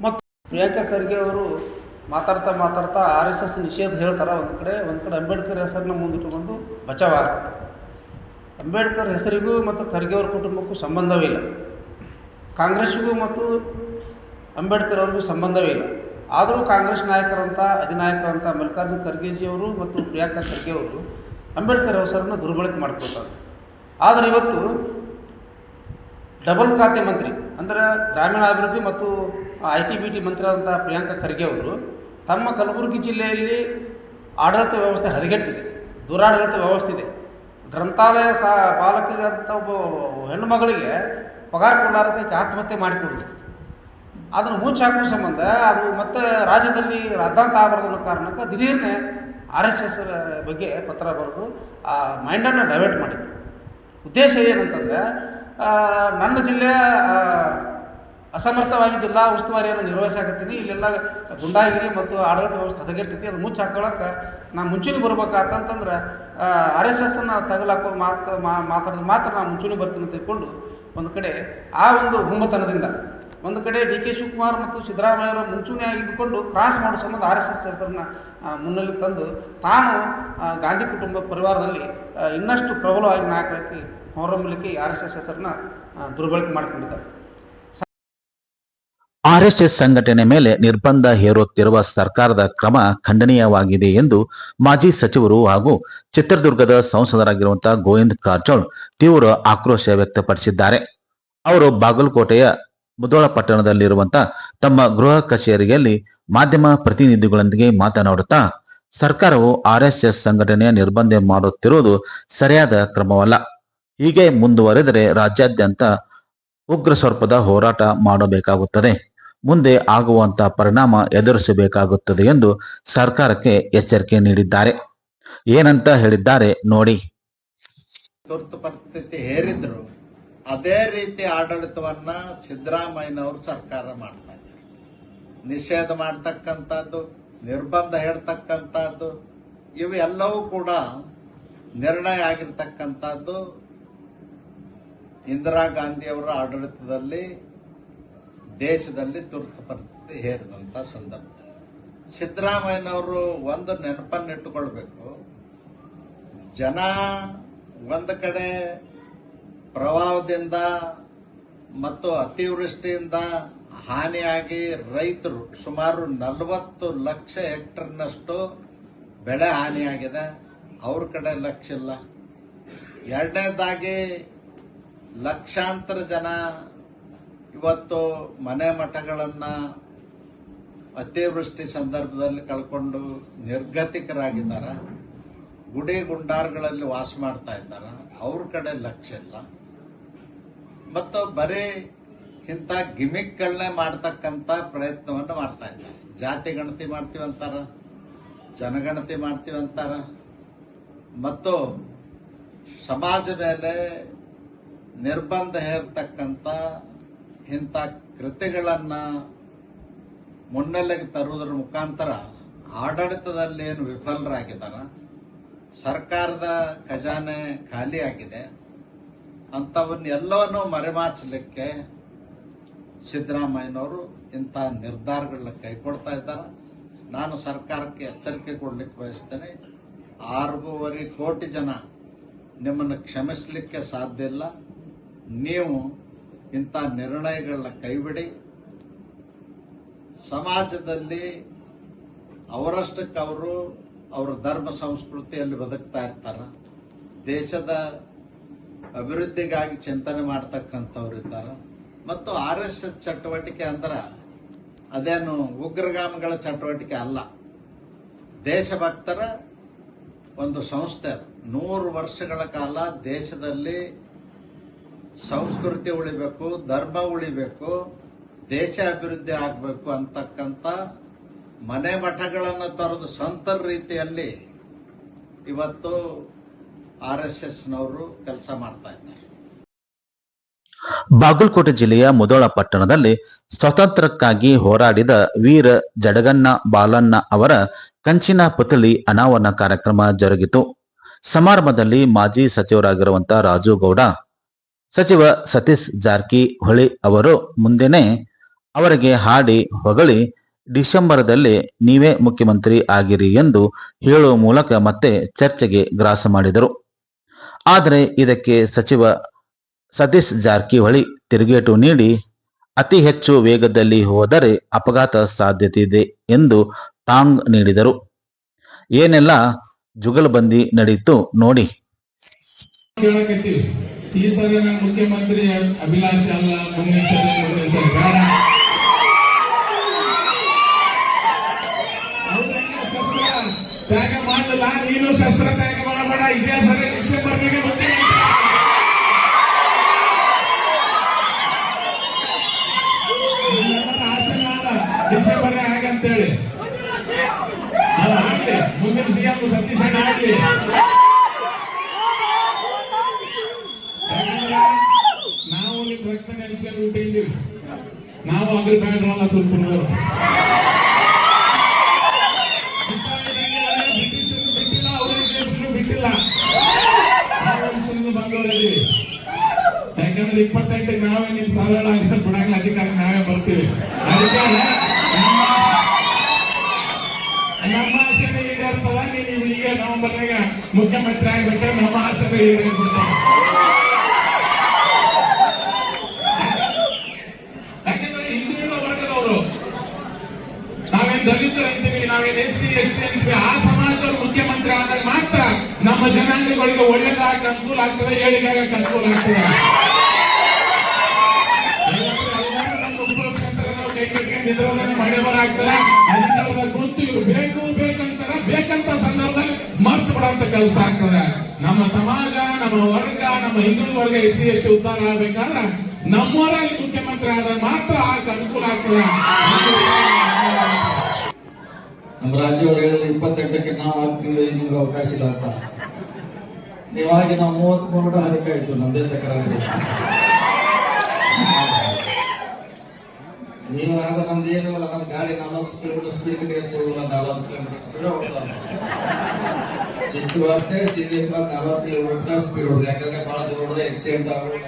ಮತ್ತು ಪ್ರಿಯಾಂಕಾ ಖರ್ಗೆ ಅವರು ಮಾತಾಡ್ತಾ ಮಾತಾಡ್ತಾ ಆರ್ ಎಸ್ ಎಸ್ ನಿಷೇಧ ಹೇಳ್ತಾರೆ. ಒಂದು ಕಡೆ ಒಂದು ಕಡೆ ಅಂಬೇಡ್ಕರ್ ಹೆಸರನ್ನ ಮುಂದಿಟ್ಟುಕೊಂಡು ಬಚಾವ್ ಆಗ್ತಾರೆ ಅಂಬೇಡ್ಕರ್ ಹೆಸರಿಗೂ ಮತ್ತು ಖರ್ಗೆ ಅವ್ರ ಕುಟುಂಬಕ್ಕೂ ಸಂಬಂಧವೇ ಇಲ್ಲ. ಕಾಂಗ್ರೆಸ್ಗೂ ಮತ್ತು ಅಂಬೇಡ್ಕರ್ ಅವ್ರಿಗೂ ಸಂಬಂಧವೇ ಇಲ್ಲ. ಆದರೂ ಕಾಂಗ್ರೆಸ್ ನಾಯಕರಂತ, ಅಧಿನಾಯಕರಂತ ಮಲ್ಲಿಕಾರ್ಜುನ್ ಖರ್ಗೆಜಿ ಅವರು ಮತ್ತು ಪ್ರಿಯಾಂಕಾ ಖರ್ಗೆ ಅವರು ಅಂಬೇಡ್ಕರ್ ಹೆಸರನ್ನು ದುರ್ಬಳಕೆ ಮಾಡ್ಕೊಳ್ತಾರೆ. ಆದರೆ ಇವತ್ತು ಡಬಲ್ ಖಾತೆ ಮಂತ್ರಿ, ಅಂದರೆ ಗ್ರಾಮೀಣಾಭಿವೃದ್ಧಿ ಮತ್ತು ಐ ಟಿ ಬಿ ಟಿ ಮಂತ್ರಿ ಆದಂಥ ಪ್ರಿಯಾಂಕಾ ಖರ್ಗೆ ಅವರು ತಮ್ಮ ಕಲಬುರಗಿ ಜಿಲ್ಲೆಯಲ್ಲಿ ಆಡಳಿತ ವ್ಯವಸ್ಥೆ ಹದಗೆಟ್ಟಿದೆ. ದುರಾಡಳಿತ ವ್ಯವಸ್ಥೆ ಇದೆ. ಗ್ರಂಥಾಲಯ ಸಾ ಅಂತ ಒಬ್ಬ ಹೆಣ್ಣು ಮಗಳಿಗೆ ಪಗಾರ ಕೊಡಲಾರದಕ್ಕೆ ಆತ್ಮಹತ್ಯೆ ಮಾಡಿಕೊಡ್ರು ಅದನ್ನು ಮುಂಚೆ ಹಾಕುವ ಸಂಬಂಧ ಅದು ಮತ್ತೆ ರಾಜ್ಯದಲ್ಲಿ ರಾಜಾಂತ ಆಗಬಾರ್ದು ಕಾರಣಕ್ಕೆ ದಿಢೀರ್ನೆ ಆರ್ ಎಸ್ ಎಸ್ ಬಗ್ಗೆ ಪತ್ರ ಬರೆದು ಆ ಮೈಂಡನ್ನು ಡೈವರ್ಟ್ ಮಾಡಿದ್ರು. ಉದ್ದೇಶ ಏನಂತಂದರೆ ನನ್ನ ಜಿಲ್ಲೆಯ ಆ, ಅಸಮರ್ಥವಾಗಿ ಜಿಲ್ಲಾ ಉಸ್ತುವಾರಿಯನ್ನು ನಿರ್ವಹಿಸಾಕತ್ತೀನಿ. ಇಲ್ಲೆಲ್ಲ ಗುಂಡಾಗಿರಿ ಮತ್ತು ಆಡಳಿತ ವ್ಯವಸ್ಥೆ ಹದಗೆಟ್ಟಿತಿ ಅದು ಮುಚ್ಚಿ ಹಾಕೊಳಕ್ಕೆ ನಾ ಮುಂಚೂಣಿ ಬರ್ಬೇಕಾತಂತಂದ್ರೆ ಆರ್ ಎಸ್ ಎಸ್ಸನ್ನು ತಗಲಾಕೋ ಮಾತು ಮಾತಾಡಿದ್ರೆ ಮಾತ್ರ ನಾನು ಮುಂಚೂಣಿ ಬರ್ತೀನಿ ಅಂತ ತಿಳ್ಕೊಂಡು ಒಂದು ಕಡೆ ಆ ಒಂದು ಹುಮ್ಮತನದಿಂದ, ಒಂದು ಕಡೆ ಡಿ ಕೆ ಶಿವಕುಮಾರ್ ಮತ್ತು ಸಿದ್ದರಾಮಯ್ಯವರು ಮುಂಚೂಣಿಯಾಗಿ ಆಗಿದ್ದುಕೊಂಡು ಕ್ರಾಸ್ ಮಾಡಿಸ್ಕೊಂಡು ಆರ್ ಎಸ್ ಎಸ್ ಹೆಸರನ್ನ ಮುನ್ನೆಲೆ ತಂದು ತಾನು ಗಾಂಧಿ ಕುಟುಂಬ ಪರಿವಾರದಲ್ಲಿ ಇನ್ನಷ್ಟು ಪ್ರಬಲವಾಗಿ ನಾಯಕರಾಗಿ ಹೊರಹೊಮ್ಮಲಿಕ್ಕೆ ಆರ್ ಎಸ್ ಎಸ್ ಹೆಸರನ್ನ ದುರ್ಬಳಕೆ ಮಾಡಿಕೊಂಡಿದ್ದಾರೆ. ಆರ್ಎಸ್ಎಸ್ ಸಂಘಟನೆ ಮೇಲೆ ನಿರ್ಬಂಧ ಹೇರುತ್ತಿರುವ ಸರ್ಕಾರದ ಕ್ರಮ ಖಂಡನೀಯವಾಗಿದೆ ಎಂದು ಮಾಜಿ ಸಚಿವರು ಹಾಗೂ ಚಿತ್ರದುರ್ಗದ ಸಂಸದರಾಗಿರುವಂತಹ ಗೋವಿಂದ್ ಕಾರಜೋಳ್ ತೀವ್ರ ಆಕ್ರೋಶ ವ್ಯಕ್ತಪಡಿಸಿದ್ದಾರೆ. ಅವರು ಬಾಗಲಕೋಟೆಯ ಮುದೋಳ ಪಟ್ಟಣದಲ್ಲಿರುವಂತಹ ತಮ್ಮ ಗೃಹ ಕಚೇರಿಯಲ್ಲಿ ಮಾಧ್ಯಮ ಪ್ರತಿನಿಧಿಗಳೊಂದಿಗೆ ಮಾತನಾಡುತ್ತಾ, ಸರ್ಕಾರವು ಆರ್ಎಸ್ಎಸ್ ಸಂಘಟನೆಯ ನಿರ್ಬಂಧ ಮಾಡುತ್ತಿರುವುದು ಸರಿಯಾದ ಕ್ರಮವಲ್ಲ. ಹೀಗೆ ಮುಂದುವರೆದರೆ ರಾಜ್ಯಾದ್ಯಂತ ಉಗ್ರ ಸ್ವರ್ಪದ ಹೋರಾಟ ಮಾಡಬೇಕಾಗುತ್ತದೆ. ಮುಂದೆ ಆಗುವಂತ ಪರಿಣಾಮ ಎದುರಿಸಬೇಕಾಗುತ್ತದೆ ಎಂದು ಸರ್ಕಾರಕ್ಕೆ ಎಚ್ಚರಿಕೆ ನೀಡಿದ್ದಾರೆ. ಏನಂತ ಹೇಳಿದ್ದಾರೆ ನೋಡಿ. ತುರ್ತು ಪರಿಸ್ಥಿತಿ ಹೇರಿದ್ರು ಅದೇ ರೀತಿ ಆಡಳಿತವನ್ನ ಸಿದ್ದರಾಮಯ್ಯನವರು ಸರ್ಕಾರ ಮಾಡ್ತಾ ಇದ್ದಾರೆ. ನಿಷೇಧ ಮಾಡ್ತಕ್ಕಂಥದ್ದು, ನಿರ್ಬಂಧ ಹೇಳ್ತಕ್ಕಂಥದ್ದು, ಇವೆಲ್ಲವೂ ಕೂಡ ನಿರ್ಣಯ ಆಗಿರ್ತಕ್ಕಂಥದ್ದು ಇಂದಿರಾ ಗಾಂಧಿಯವರ ಆಡಳಿತದಲ್ಲಿ ದೇಶದಲ್ಲಿ ತುರ್ತು ಪರಿಸ್ಥಿತಿ ಹೇರಿದಂತ ಸಂದರ್ಭ. ಸಿದ್ದರಾಮಯ್ಯನವರು ಒಂದು ನೆನಪನ್ನಿಟ್ಟುಕೊಳ್ಬೇಕು. ಜನ ಒಂದು ಕಡೆ ಪ್ರವಾಹದಿಂದ ಮತ್ತು ಅತಿವೃಷ್ಟಿಯಿಂದ ಹಾನಿಯಾಗಿ ರೈತರು ಸುಮಾರು ನಲವತ್ತು ಲಕ್ಷ ಹೆಕ್ಟರ್ನಷ್ಟು ಬೆಳೆ ಹಾನಿಯಾಗಿದೆ. ಅವ್ರ ಕಡೆ ಲಕ್ಷ ಇಲ್ಲ. ಎರಡನೇದಾಗಿ ಲಕ್ಷಾಂತರ ಜನ ಇವತ್ತು ಮನೆ ಮಠಗಳನ್ನ ಅತಿವೃಷ್ಟಿ ಸಂದರ್ಭದಲ್ಲಿ ಕಳ್ಕೊಂಡು ನಿರ್ಗತಿಕರಾಗಿದ್ದಾರೆ. ಗುಡಿ ಗುಂಡಾರ್ಗಳಲ್ಲಿ ವಾಸ ಮಾಡ್ತಾ ಇದ್ದಾರೆ. ಅವ್ರ ಕಡೆ ಲಕ್ಷ್ಯ ಇಲ್ಲ. ಮತ್ತು ಬರೀ ಇಂಥ ಗಿಮಿಕ್ಗಳನ್ನೇ ಮಾಡ್ತಕ್ಕಂಥ ಪ್ರಯತ್ನವನ್ನು ಮಾಡ್ತಾ ಇದ್ದಾರೆ. ಜಾತಿ ಗಣತಿ ಮಾಡ್ತೀವಿ ಅಂತಾರ, ಜನಗಣತಿ ಮಾಡ್ತೀವಿ ಅಂತಾರ. ಮತ್ತು ಸಮಾಜ ಮೇಲೆ ನಿರ್ಬಂಧ ಹೇರ್ತಕ್ಕಂಥ ಇಂಥ ಕೃತ್ಯಗಳನ್ನ ಮುನ್ನೆಲೆಗೆ ತರುವುದರ ಮುಖಾಂತರ ಆಡಳಿತದಲ್ಲಿ ಏನು ವಿಫಲರಾಗಿದ್ದಾರ? ಸರ್ಕಾರದ ಖಜಾನೆ ಖಾಲಿಯಾಗಿದೆ ಅಂಥವನ್ನೆಲ್ಲವನ್ನು ಮರೆಮಾಚಲಿಕ್ಕೆ ಸಿದ್ದರಾಮಯ್ಯನವರು ಇಂಥ ನಿರ್ಧಾರಗಳನ್ನ ಕೈಗೊಳ್ತಾ ಇದ್ದಾರೆ. ನಾನು ಸರ್ಕಾರಕ್ಕೆ ಎಚ್ಚರಿಕೆ ಕೊಡಲಿಕ್ಕೆ ಬಯಸ್ತೇನೆ. ಆರೂವರೆ ಕೋಟಿ ಜನ ನಿಮ್ಮನ್ನು ಕ್ಷಮಿಸಲಿಕ್ಕೆ ಸಾಧ್ಯ ಇಲ್ಲ. ನೀವು ಇಂಥ ನಿರ್ಣಯಗಳನ್ನ ಕೈಬಿಡಿ. ಸಮಾಜದಲ್ಲಿ ಅವರಷ್ಟಕ್ಕವರು ಅವರ ಧರ್ಮ ಸಂಸ್ಕೃತಿಯಲ್ಲಿ ಬದುಕ್ತಾ ಇರ್ತಾರ. ದೇಶದ ಅಭಿವೃದ್ಧಿಗಾಗಿ ಚಿಂತನೆ ಮಾಡ್ತಕ್ಕಂಥವ್ರು ಇದ್ದಾರೆ ಮತ್ತು ಆರ್ ಎಸ್ ಎಸ್ ಚಟುವಟಿಕೆ ಅಂದ್ರೆ ಅದೇನು ಉಗ್ರಗಾಮಿಗಳ ಚಟುವಟಿಕೆ ಅಲ್ಲ. ದೇಶಭಕ್ತರ ಒಂದು ಸಂಸ್ಥೆ ಅದು. ನೂರು ವರ್ಷಗಳ ಕಾಲ ದೇಶದಲ್ಲಿ ಸಂಸ್ಕೃತಿ ಉಳಿಬೇಕು, ಧರ್ಮ ಉಳಿಬೇಕು, ದೇಶ ಅಭಿವೃದ್ಧಿ ಆಗಬೇಕು ಅಂತಕ್ಕಂಥ ಮನೆ ಮಠಗಳನ್ನು ತೊರೆದು ಸಂತರ ರೀತಿಯಲ್ಲಿ ಇವತ್ತು ಆರ್ ಎಸ್ ಎಸ್ನವರು ಕೆಲಸ ಮಾಡ್ತಾ ಇದ್ದಾರೆ. ಬಾಗಲಕೋಟೆ ಜಿಲ್ಲೆಯ ಮುದೋಳ ಪಟ್ಟಣದಲ್ಲಿ ಸ್ವಾತಂತ್ರ್ಯಕ್ಕಾಗಿ ಹೋರಾಡಿದ ವೀರ ಜಡಗನ್ನ ಬಾಲಣ್ಣ ಅವರ ಕಂಚಿನ ಪುತಳಿ ಅನಾವರಣ ಕಾರ್ಯಕ್ರಮ ಜರುಗಿತು. ಸಮಾರಂಭದಲ್ಲಿ ಮಾಜಿ ಸಚಿವರಾಗಿರುವಂತಹ ರಾಜು ಗೌಡ ಸಚಿವ ಸತೀಶ್ ಜಾರಕಿಹೊಳಿ ಅವರು ಮುಂದೆನೆ ಅವರಿಗೆ ಹಾಡಿ ಹೊಗಳಿ, ಡಿಸೆಂಬರ್ದಲ್ಲಿ ನೀವೇ ಮುಖ್ಯಮಂತ್ರಿ ಆಗಿರಿ ಎಂದು ಹೇಳುವ ಮೂಲಕ ಮತ್ತೆ ಚರ್ಚೆಗೆ ಗ್ರಾಸ ಮಾಡಿದರು. ಆದರೆ ಇದಕ್ಕೆ ಸಚಿವ ಸತೀಶ್ ಜಾರಕಿಹೊಳಿ ತಿರುಗೇಟು ನೀಡಿ, ಅತಿ ಹೆಚ್ಚು ವೇಗದಲ್ಲಿ ಹೋದರೆ ಅಪಘಾತ ಸಾಧ್ಯತೆ ಇದೆ ಎಂದು ಟಾಂಗ್ ನೀಡಿದರು. ಏನೆಲ್ಲ ಜುಗಲ್ಬಂದಿ ನಡೆಯಿತು ನೋಡಿ. ಈ ಸರಿ ನಾನು ಮುಖ್ಯಮಂತ್ರಿ ಅಭಿಲಾಷೆ ಅಲ್ಲ, ಮುಂದಿನ ಸರಿ ಮುಂದಿನ ಸರಿ, ಬೇಡ. ಶಸ್ತ್ರ ತ್ಯಾಗ ಮಾಡಲ್ಲ, ನೀನು ಶಸ್ತ್ರ ತ್ಯಾಗ ಮಾಡಬೇಡ, ಇದೇ ಸರಿ ಡಿಸೆಂಬರ್ನಿಗೆ ಮುಖ್ಯಮಂತ್ರಿ. ಆಸೆ ಮಾಡ ಡಿಸೆಂಬರ್ ಹಾಗಂತೇಳಿ ಅದು ಆಗ್ಲಿ, ಮುಂದಿನ ಸಿಎಂ ಸತೀಶ್ ಅಣ್ಣ ಆಗ್ಲಿ ಯಾಕಂದ್ರೆ ನಾವು ರಕ್ತ ನೆನ್ಸ್ಕೊಂಡು ಬಿಟ್ಟಿದ್ದೀವಿ ನಾವು ಅಗ್ರ ಬ್ಯಾಡ್ರಲ್ಲ ಸ್ವಲ್ಪ ಬ್ರಿಟಿಷರು ಬಿಟ್ಟಿಲ್ಲ, ಅವರಿಗೆ ಬಿಟ್ಟಿಲ್ಲ. ನಾವು ಯಾಕಂದ್ರೆ ಇಪ್ಪತ್ತೆಂಟಕ್ಕೆ ನಾವೇ ಸರಳ ಆಗಿರೋ ಬಿಡಂಗಿಲ್ಲ ಅಧಿಕಾರ ನಾವೇ ಬರ್ತೀವಿ. ಅದಕ್ಕೆ ನಮ್ಮ ಆಸೆನೇ ಈಡೇರ್ತದ ನೀನು ಈಗ ನವೆಂಬರ್ನಾಗ ಮುಖ್ಯಮಂತ್ರಿ ಆಗಿಬಿಟ್ಟೆ ನಮ್ಮ ಆಸೆನೇ ಈಡೇರ್ಬಿಡ್ತಾವ ಯಾಕಂದ್ರೆ ಹಿಂದುಳಿದ ವರ್ಗದವರು ನಾವೇನ್ ದಲಿತರು ಅಂತೀವಿ ನಾವೇನ್ ಎಸ್ ಸಿ, ಎಸ್ ಅಂತೀವಿ ಆ ಸಮಾಜದವ್ರು ಮುಖ್ಯಮಂತ್ರಿ ಆದಾಗ ಮಾತ್ರ ನಮ್ಮ ಜನಾಂಗಗಳಿಗೆ ಒಳ್ಳೇದಾಗ ಅನುಕೂಲ ಆಗ್ತದೆ ಏಳಿಗೆಯಾಗಕ್ಕೆ ಅನುಕೂಲ ಆಗ್ತದೆ. ನಿದ್ರೋಧನೆ ಮಳೆ ಬರಾಗ್ತದೆ. ಅದಕ್ಕೆ ಗೊತ್ತು, ಇವ್ರು ಬೇಕು ಬೇಕಂತಾರ ಬೇಕಂತ ಸಂದರ್ಭದಲ್ಲಿ ಮರ್ತು ಬಿಡುವಂತ ಕೆಲಸ ಆಗ್ತದೆ. ನಮ್ಮ ಸಮಾಜ, ನಮ್ಮ ವರ್ಗ, ನಮ್ಮ ಹಿಂದುಳಿದ ವರ್ಗ ಎಸ್ ಸಿ, ಎಸ್ ಟಿ ಉದ್ಧಾರ ಆಗ್ಬೇಕಾದ್ರೆ ನಮ್ಮವರಾಗಿ ಮುಖ್ಯಮಂತ್ರಿ ಆದಾಗ ಮಾತ್ರ ಆಗ ಅನುಕೂಲ ಆಗ್ತದೆ. ನಮ್ಮ ರಾಜ್ಯವ್ರು ಹೇಳಿದ್ರೆ ಇಪ್ಪತ್ತೆಂಟಕ್ಕೆ ನಾವು ಆಗ್ತೀವಿ ನಿಮ್ಗೆ ಅವಕಾಶ ಇಲ್ಲ ಅಂತ. ನೀವಾಗಿ ನಾವು ಮೂವತ್ತ್ ಮೂರು ಹರಿಕಾಯ್ತು ನಮ್ದೇ ತಕರಾರು ನೀವು ಆಗ ನಮ್ದು ಏನು ಇಲ್ಲ ನಮ್ಮ ಗಾಡಿ ನಲವತ್ತು ಕಿಲೋಮೀಟರ್ ಸ್ಪೀಡ್ ಹೋಗಲ್ಲ ನಲವತ್ತು ಕಿಲೋಮೀಟರ್ ಸ್ಪೀಡ್ ಓಡಿಸೋದು ಸಿಟ್ಟು ಅಷ್ಟೇ ನಲವತ್ತು ಕಿಲೋಮೀಟರ್ ಸ್ಪೀಡ್ ಹೊಡೆದು ಯಾಕಂದ್ರೆ ಬಹಳ ಜೋರದ ಎಕ್ಸಿಡೆಂಟ್ ಆಗೋದು.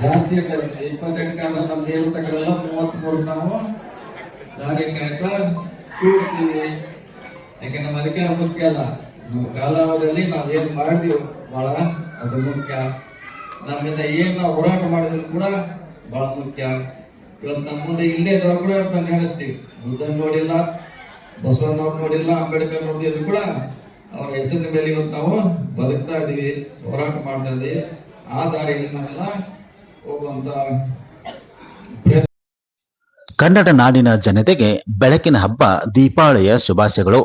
ಜಾಸ್ತಿ ಇರ್ತದೆ ಇಪ್ಪತ್ತೆಂಟಕ್ಕೆ ನಮ್ದು ಏನು ತಕರಲ್ಲ ಮೂವತ್ತ್ ಮೂರು ನಾವು ದಾರಿ ಕಾಯ್ತಾ ಕೂಡ್ತೀವಿ ಯಾಕೆ ನಮ್ಮ ಅಧಿಕಾರ ಮುಖ್ಯ ಅಲ್ಲ? ನಮ್ಮ ಕಾಲಾವಧಿಯಲ್ಲಿ ನಾವು ಏನು ಮಾಡಿದೀವಿ ಬಹಳ ಅದು ಮುಖ್ಯ. ನಮ್ಮಿಂದ ಏನು ನಾವು ಹೋರಾಟ ಮಾಡಿದ್ರು ಕೂಡ ಬಹಳ ಮುಖ್ಯ. ಇವತ್ತು ನಮ್ಮ ಮುಂದೆ ಇಲ್ಲೇ ಇದ್ದವ್ರು ಕೂಡ ನಡೆಸ್ತೀವಿ ಬುದ್ಧನ್ ನೋಡಿಲ್ಲ, ಬಸವಣ್ಣವ್ರು ನೋಡಿಲ್ಲ, ಅಂಬೇಡ್ಕರ್ ನೋಡಿದ್ರು ಕೂಡ ಅವರ ಹೆಸರಿನ ಮೇಲೆ ಇವತ್ತು ನಾವು ಬದುಕ್ತಾ ಇದ್ದೀವಿ ಹೋರಾಟ ಮಾಡ್ತಾ ಇದ್ದೀವಿ ಆ ದಾರಿಯಲ್ಲಿ ನಾವೆಲ್ಲ ಹೋಗುವಂತ ಕನ್ನಡ ನಾಡಿನ ಜನತೆಗೆ ಬೆಳಕಿನ ಹಬ್ಬ, ದೀಪಾವಳಿಯ ಶುಭಾಶಯಗಳು.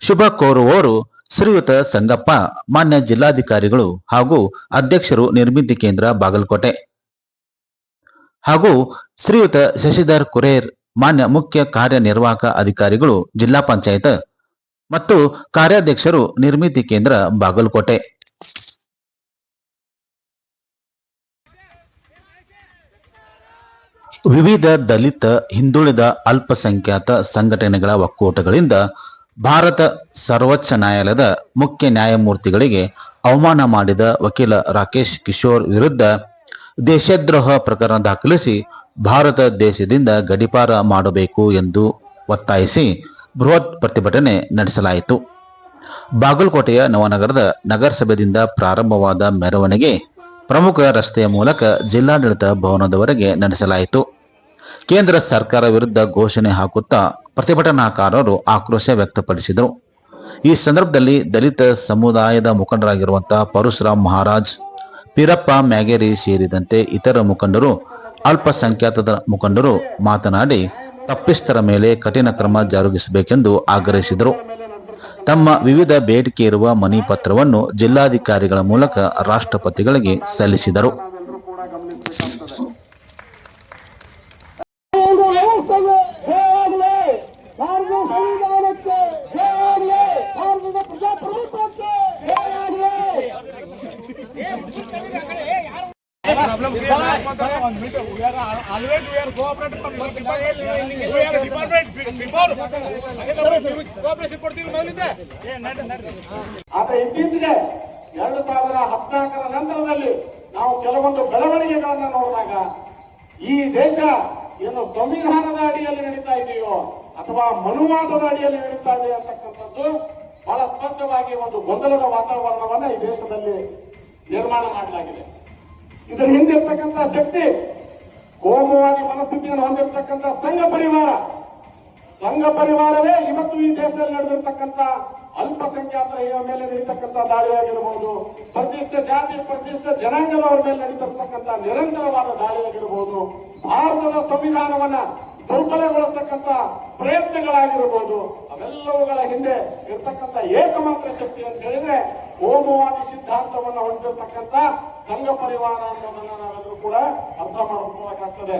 ಶುಭ ಕೋರುವವರು ಶ್ರೀಯುತ ಸಂಗಪ್ಪ, ಮಾನ್ಯ ಜಿಲ್ಲಾಧಿಕಾರಿಗಳು ಹಾಗೂ ಅಧ್ಯಕ್ಷರು ನಿರ್ಮಿತಿ ಕೇಂದ್ರ ಬಾಗಲಕೋಟೆ. ಹಾಗೂ ಶ್ರೀಯುತ ಶಶಿಧರ್ ಕುರೇರ್, ಮಾನ್ಯ ಮುಖ್ಯ ಕಾರ್ಯನಿರ್ವಾಹಕ ಅಧಿಕಾರಿಗಳು, ಜಿಲ್ಲಾ ಪಂಚಾಯತ್ ಮತ್ತು ಕಾರ್ಯಾಧ್ಯಕ್ಷರು ನಿರ್ಮಿತಿ ಕೇಂದ್ರ ಬಾಗಲಕೋಟೆ. ವಿವಿಧ ದಲಿತ, ಹಿಂದುಳಿದ ಅಲ್ಪಸಂಖ್ಯಾತ ಸಂಘಟನೆಗಳ ಒಕ್ಕೂಟಗಳಿಂದ ಭಾರತ ಸರ್ವೋಚ್ಚ ನ್ಯಾಯಾಲಯದ ಮುಖ್ಯ ನ್ಯಾಯಮೂರ್ತಿಗಳಿಗೆ ಅವಮಾನ ಮಾಡಿದ ವಕೀಲ ರಾಕೇಶ್ ಕಿಶೋರ್ ವಿರುದ್ಧ ದೇಶದ್ರೋಹ ಪ್ರಕರಣ ದಾಖಲಿಸಿ ಭಾರತ ದೇಶದಿಂದ ಗಡಿಪಾರ ಮಾಡಬೇಕು ಎಂದು ಒತ್ತಾಯಿಸಿ ಬೃಹತ್ ಪ್ರತಿಭಟನೆ ನಡೆಸಲಾಯಿತು. ಬಾಗಲಕೋಟೆಯ ನವನಗರದ ನಗರಸಭೆಯಿಂದ ಪ್ರಾರಂಭವಾದ ಮೆರವಣಿಗೆ ಪ್ರಮುಖ ರಸ್ತೆಯ ಮೂಲಕ ಜಿಲ್ಲಾಡಳಿತ ಭವನದವರೆಗೆ ನಡೆಸಲಾಯಿತು. ಕೇಂದ್ರ ಸರ್ಕಾರ ವಿರುದ್ಧ ಘೋಷಣೆ ಹಾಕುತ್ತಾ ಪ್ರತಿಭಟನಾಕಾರರು ಆಕ್ರೋಶ ವ್ಯಕ್ತಪಡಿಸಿದರು. ಈ ಸಂದರ್ಭದಲ್ಲಿ ದಲಿತ ಸಮುದಾಯದ ಮುಖಂಡರಾಗಿರುವಂತಹ ಪರಶುರಾಮ್ ಮಹಾರಾಜ್, ಪೀರಪ್ಪ ಮ್ಯಾಗೇರಿ ಸೇರಿದಂತೆ ಇತರ ಮುಖಂಡರು, ಅಲ್ಪಸಂಖ್ಯಾತದ ಮುಖಂಡರು ಮಾತನಾಡಿ ತಪ್ಪಿಸ್ತರ ಮೇಲೆ ಕಠಿಣ ಕ್ರಮ ಜರುಗಿಸಬೇಕೆಂದು ಆಗ್ರಹಿಸಿದರು. ತಮ್ಮ ವಿವಿಧ ಬೇಡಿಕೆ ಇರುವ ಮನಿ ಪತ್ರವನ್ನು ಜಿಲ್ಲಾಧಿಕಾರಿಗಳ ಮೂಲಕ ರಾಷ್ಟ್ರಪತಿಗಳಿಗೆ ಸಲ್ಲಿಸಿದರು. ಆದ್ರೆ ಇತ್ತೀಚೆಗೆ ಎರಡು ಸಾವಿರ ಹದಿನಾಲ್ಕರ ನಂತರದಲ್ಲಿ ನಾವು ಕೆಲವೊಂದು ಬೆಳವಣಿಗೆಗಳನ್ನ ನೋಡಿದಾಗ ಈ ದೇಶ ಏನು ಸಂವಿಧಾನದ ಅಡಿಯಲ್ಲಿ ನಡೀತಾ ಇದೆಯೋ ಅಥವಾ ಮನುವಾದದ ಅಡಿಯಲ್ಲಿ ನಡೀತಾ ಇದೆ ಅಂತಕ್ಕಂಥದ್ದು ಬಹಳ ಸ್ಪಷ್ಟವಾಗಿ ಒಂದು ಗೊಂದಲದ ವಾತಾವರಣವನ್ನ ಈ ದೇಶದಲ್ಲಿ ನಿರ್ಮಾಣ ಮಾಡಲಾಗಿದೆ. ಇದರ ಹಿಂದೆ ಇರ್ತಕ್ಕಂತಹ ಶಕ್ತಿ, ಕೋಮುವಾದಿ ಮನಸ್ಥಿತಿಯನ್ನು ಹೊಂದಿರತಕ್ಕಂಥ ಸಂಘ ಪರಿವಾರ. ಸಂಘ ಪರಿವಾರವೇ ಇವತ್ತು ಈ ದೇಶದಲ್ಲಿ ನಡೆದಿರ್ತಕ್ಕಂಥ ಅಲ್ಪಸಂಖ್ಯಾತರ ಮೇಲೆ ನಡೀತಕ್ಕಂಥ ದಾಳಿಯಾಗಿರಬಹುದು ಪರಿಶಿಷ್ಟ ಜಾತಿ, ಪರಿಶಿಷ್ಟ ಜನಾಂಗದವರ ಮೇಲೆ ನಡೀತಿರ್ತಕ್ಕಂಥ ನಿರಂತರವಾದ ದಾಳಿಯಾಗಿರಬಹುದು ಭಾರತದ ಸಂವಿಧಾನವನ್ನ ದುರ್ಬಲಗೊಳಿಸ್ತಕ್ಕಂಥ ಪ್ರಯತ್ನಗಳಾಗಿರಬಹುದು ಅವೆಲ್ಲವುಗಳ ಹಿಂದೆ ಇರ್ತಕ್ಕಂಥ ಏಕಮಾತ್ರ ಶಕ್ತಿ ಅಂತ ಹೇಳಿದ್ರೆ ಓಮವಾದಿ ಸಿದ್ಧಾಂತವನ್ನು ಹೊಂದಿರತಕ್ಕಂಥ ಸಂಘ ಪರಿವಾರ ಅನ್ನೋದನ್ನ ನಾವೆಲ್ಲರೂ ಕೂಡ ಅರ್ಥ ಮಾಡ್ಕೋಬೇಕಾಗ್ತದೆ